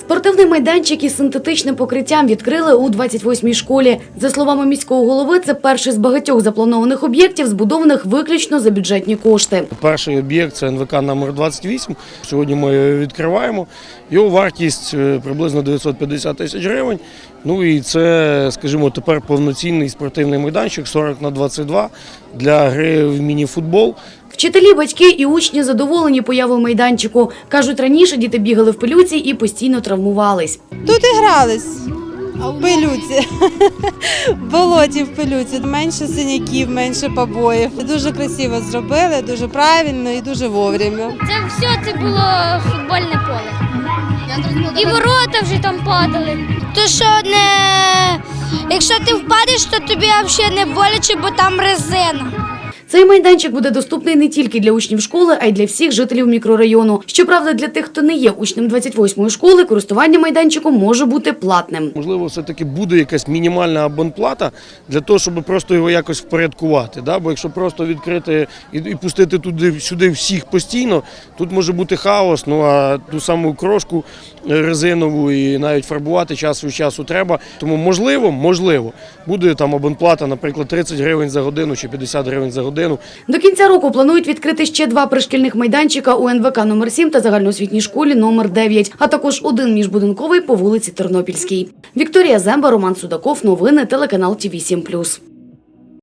Спортивний майданчик із синтетичним покриттям відкрили у 28-й школі. За словами міського голови, це перший з багатьох запланованих об'єктів, збудованих виключно за бюджетні кошти. Перший об'єкт це НВК номер 28. Сьогодні ми його відкриваємо. Його вартість е, приблизно 950 тисяч гривень. Ну і це, скажімо, тепер повноцінний спортивний майданчик 40 на 22 для гри в міні-футбол. Вчителі, батьки і учні задоволені появою майданчику. Кажуть, раніше діти бігали в пилюці і постійно травмувались. Тут і грались в пилюці, в болоті в пилюці. Менше синяків, менше побоїв. Дуже красиво зробили, дуже правильно і дуже вовремя. Це все це було футбольне поле. І ворота вже там падали. То що не якщо ти впадеш, то тобі взагалі не боляче, бо там резина. Цей майданчик буде доступний не тільки для учнів школи, а й для всіх жителів мікрорайону. Щоправда, для тих, хто не є учнем 28-ї школи, користування майданчиком може бути платним. Можливо, все-таки буде якась мінімальна абонплата для того, щоб просто його якось впорядкувати. Бо якщо просто відкрити і, і пустити туди сюди всіх постійно, тут може бути хаос. Ну а ту саму крошку резинову і навіть фарбувати час від часу треба. Тому можливо, можливо, буде там абонплата, наприклад, 30 гривень за годину чи 50 гривень за годину. До кінця року планують відкрити ще два пришкільних майданчика у НВК номер 7 та загальноосвітній школі номер 9, а також один міжбудинковий по вулиці Тернопільській. Вікторія Земба, Роман Судаков. Новини телеканал Ті 7+.